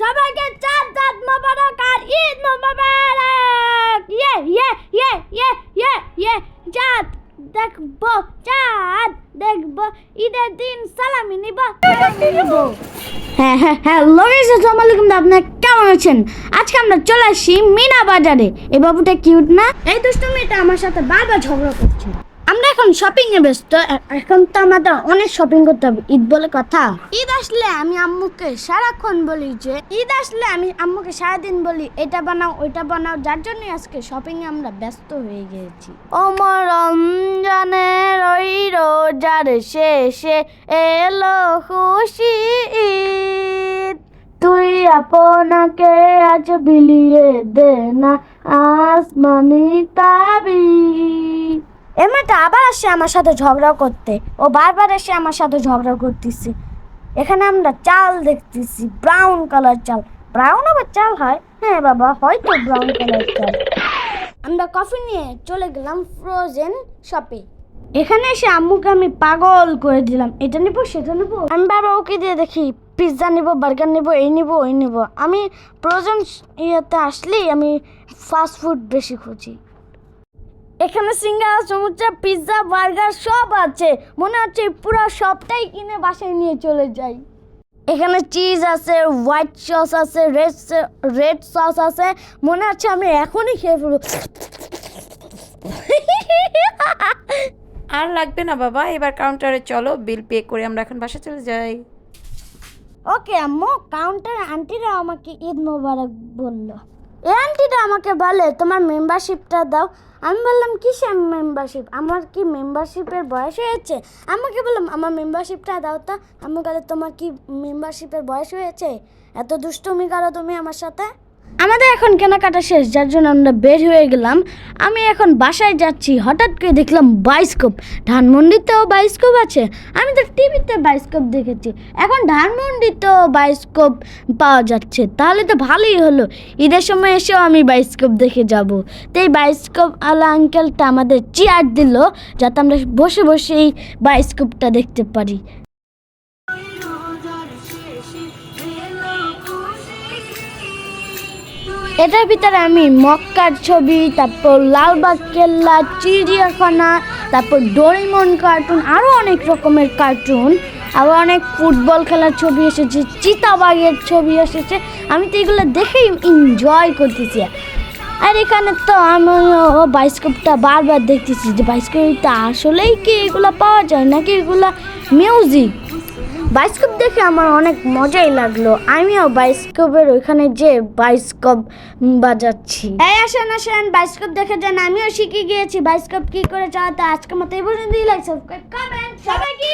সবাইকে চাঁদ চাঁদ মোবারক আর ঈদ মোবারক। ইয়ে ইয়ে ইয়ে ইয়ে ইয়ে ইয়ে। চাঁদ দেখব চাঁদ দেখব। ঈদের দিন সালামি নিব। হ্যাঁ হ্যাঁ হ্যাঁ লোকেশ আসসালামু আলাইকুম আপনার কেমন আছেন? আজকে আমরা চলে আসি মিনা বাজারে। এই বাবুটা কিউট না? এই দুষ্টু মেয়েটা আমার সাথে বারবার ঝগড়া করছে। আমরা এখন শপিং এ ব্যস্ত এখন তো আমাদের অনেক শপিং করতে হবে। ঈদ বলে কথা? ঈদ আসলে আমি আম্মুকে সারাক্ষণ বলি যে ঈদ আসলে আমি আম্মুকে সারাদিন বলি এটা বানাও ওইটা বানাও। যার জন্য আজকে শপিং এ আমরা ব্যস্ত হয়ে গেছি। ওমর রমজানের ওই রোজার শেষে এলো খুশি আপনাকে আজ বিলিয়ে দে না আসমানি তাবি। এমনিটা আবার আসে আমার সাথে ঝগড়া করতে। ও বারবার এসে আমার সাথে ঝগড়া করতেছে। এখানে আমরা চাল দেখতেছি ব্রাউন কালার চাল। ব্রাউন আবার চাল হয়? হ্যাঁ বাবা হয়তো ব্রাউন কালার চাল। আমরা কফি নিয়ে চলে গেলাম ফ্রোজেন শপে এখানে এসে আম্মুকে আমি পাগল করে দিলাম। এটা নিবো সেটা নিবো? আমি বাবা ওকে দিয়ে দেখি। পিৎজা নিব, বার্গার নিবো, এই নিবো, ওই নিব। আমি প্রয়োজন ইয়েতে আসলেই আমি ফাস্ট ফুড বেশি খুঁজি। এখানে সিঙ্গারা, সমুচা পিৎজা বার্গার সব আছে। মনে হচ্ছে পুরো সবটাই কিনে বাসায় নিয়ে চলে যাই। এখানে চিজ আছে হোয়াইট সস আছে রেড রেড সস আছে। মনে হচ্ছে আমি এখনই খেয়ে ফেলব। আর লাগবে না বাবা, এবার কাউন্টারে চলো বিল পে করে আমরা এখন বাসা চলে যাই। ওকে, আম্মু কাউন্টার আন্টিরা আমাকে ঈদ মোবারক বলল। এ আন্টিটা আমাকে বলে, তোমার মেম্বারশিপটা দাও। আমি বললাম, কিসের মেম্বারশিপ আমার কি মেম্বারশিপের বয়স হয়েছে? আমাকে বললাম, আমার মেম্বারশিপটা দাও তা। আমি বলে, তোমার কি মেম্বারশিপের বয়স হয়েছে? এত দুষ্টুমি করো তুমি আমার সাথে? আমাদের এখন কেনাকাটা শেষ, যার জন্য আমরা বের হয়ে গেলাম। আমি এখন বাসায় যাচ্ছি, হঠাৎ করে দেখলাম বাইস্কোপ। ধানমন্ডিতেও বাইস্কোপ আছে, আমি তো টিভিতে বাইস্কোপ দেখেছি। এখন ধানমন্ডিতেও বাইস্কোপ পাওয়া যাচ্ছে, তাহলে তো ভালোই হলো। ঈদের সময় এসেও আমি বাইস্কোপ দেখে যাব। তো এই বাইস্কোপ আলা আঙ্কেলটা আমাদের চেয়ার দিল, যাতে আমরা বসে বসে এই বাইস্কোপটা দেখতে পারি। এটার ভিতরে আমি মক্কার ছবি, তারপর লালবাগ কেল্লা, চিড়িয়াখানা, তারপর ডোরিমন কার্টুন আরও অনেক রকমের কার্টুন আবার অনেক ফুটবল খেলার ছবি এসেছে চিতাবাগের ছবি এসেছে। আমি তো এগুলো দেখেই এনজয় করতেছি। আর এখানে তো আমি বাইস্কোপটা বারবার দেখতেছি যে বাইস্কোপটা আসলেই কি এগুলো পাওয়া যায় নাকি এগুলো মিউজিক বাইস্কোপ দেখে আমার অনেক মজাই লাগল। আমিও বাইস্কোপের ওইখানে যে বাইস্কোপ বাজাচ্ছি। এই, আসেন আসেন, বাইস্কোপ দেখে যান। আমিও শিখে গিয়েছি বাইস্কোপ কি করে চালাতে। আজকে মতো এই পর্যন্তই। লাইক সাবস্ক্রাইব কমেন্ট সবাইকে